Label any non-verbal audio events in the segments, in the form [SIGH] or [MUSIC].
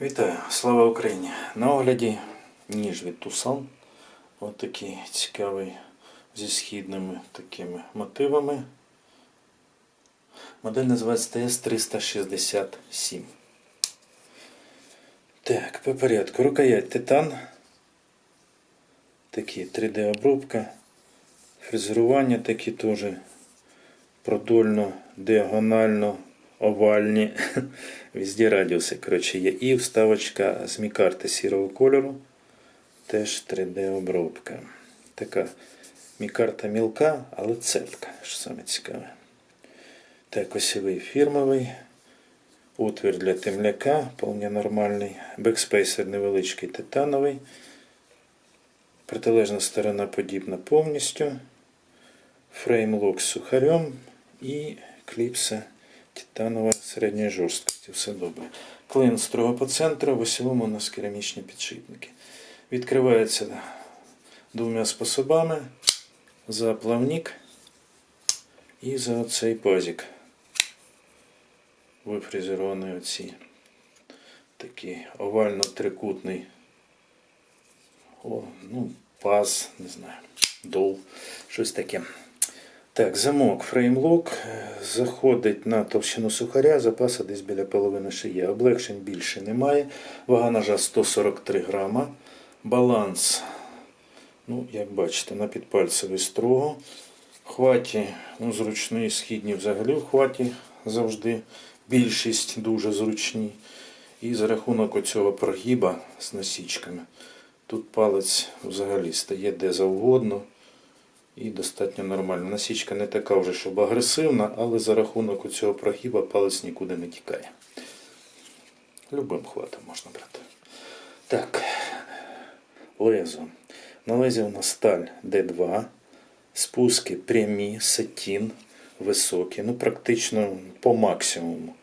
Вітаю, слава Україні! На огляді ніж від Тусан. Ось такий цікавий зі східними такими мотивами. Модель називається TS367. Так, по порядку. Рукоять титан. Такі 3D-обробка. Фрезерування такі теж продольно, діагонально, овальні. [LAUGHS] Везде радіуси, коротше, є. І вставочка з мікарти сірого кольору. Теж 3D-обробка. Така мікарта мілка, але цепка, що саме цікаве. Так, осьовий фірмовий. Отвір для темляка, вполне нормальний. Бекспейсер невеличкий титановий. Протилежна сторона подібна повністю. Фреймлок з сухарем і кліпса титанова середньої жорсткості. Все добре. Клин строго по центру, в осьовому у нас керамічні підшипники. Відкривається двома способами. За плавник і за оцей пазик. Вифрезерований оці. Такий овально-трикутний. О, ну, паз, не знаю, дол, щось таке. Так, замок, фреймлок заходить на товщину сухаря, запаса десь біля половини шиє. Облегшень більше немає. Вага ножа 143 грама. Баланс, ну, як бачите, на підпальцевий строго. Хваті, ну, зручний, східні взагалі в хваті завжди. Більшість дуже зручні. І за рахунок оцього прогіба з насічками. Тут палець взагалі стає де завгодно і достатньо нормально. Насічка не така вже, щоб агресивна, але за рахунок цього прогіба палець нікуди не тікає. Любим хватом можна брати. Так, лезо. На лезі у нас сталь D2, спуски прямі, сатін, високі, ну практично по максимуму.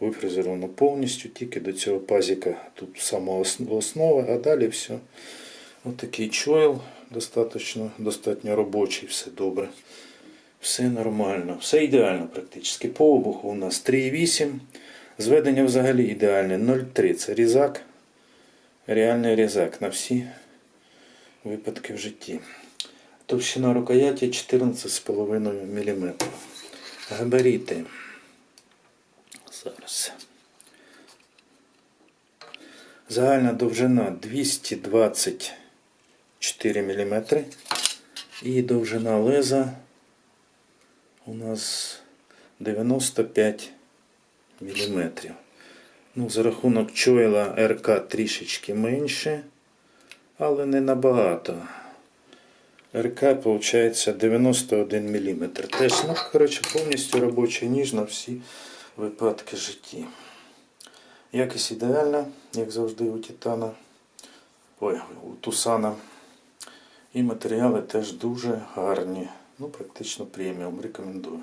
Вифрезеровано повністю, тільки до цього пазіка тут сама основа, а далі все. Ось такий чойл достатньо, достатньо робочий, все добре. Все нормально, все ідеально практично. По обуху у нас 3,8. Зведення взагалі ідеальне 0,3. Це різак. Реальний різак на всі випадки в житті. Товщина рукояті 14,5 мм. Габаріти. Зараз. Загальна довжина 224 мм. І довжина леза у нас 95 мм. Ну, за рахунок чойла РК трішечки менше, але не набагато. РК виходить 91 мм. Теж, ну, коротше, повністю робочий ніж на всі випадки житті. Якість ідеальна, як завжди у Титана. Ой, у Тусана. І матеріали теж дуже гарні. Ну, практично преміум. Рекомендую.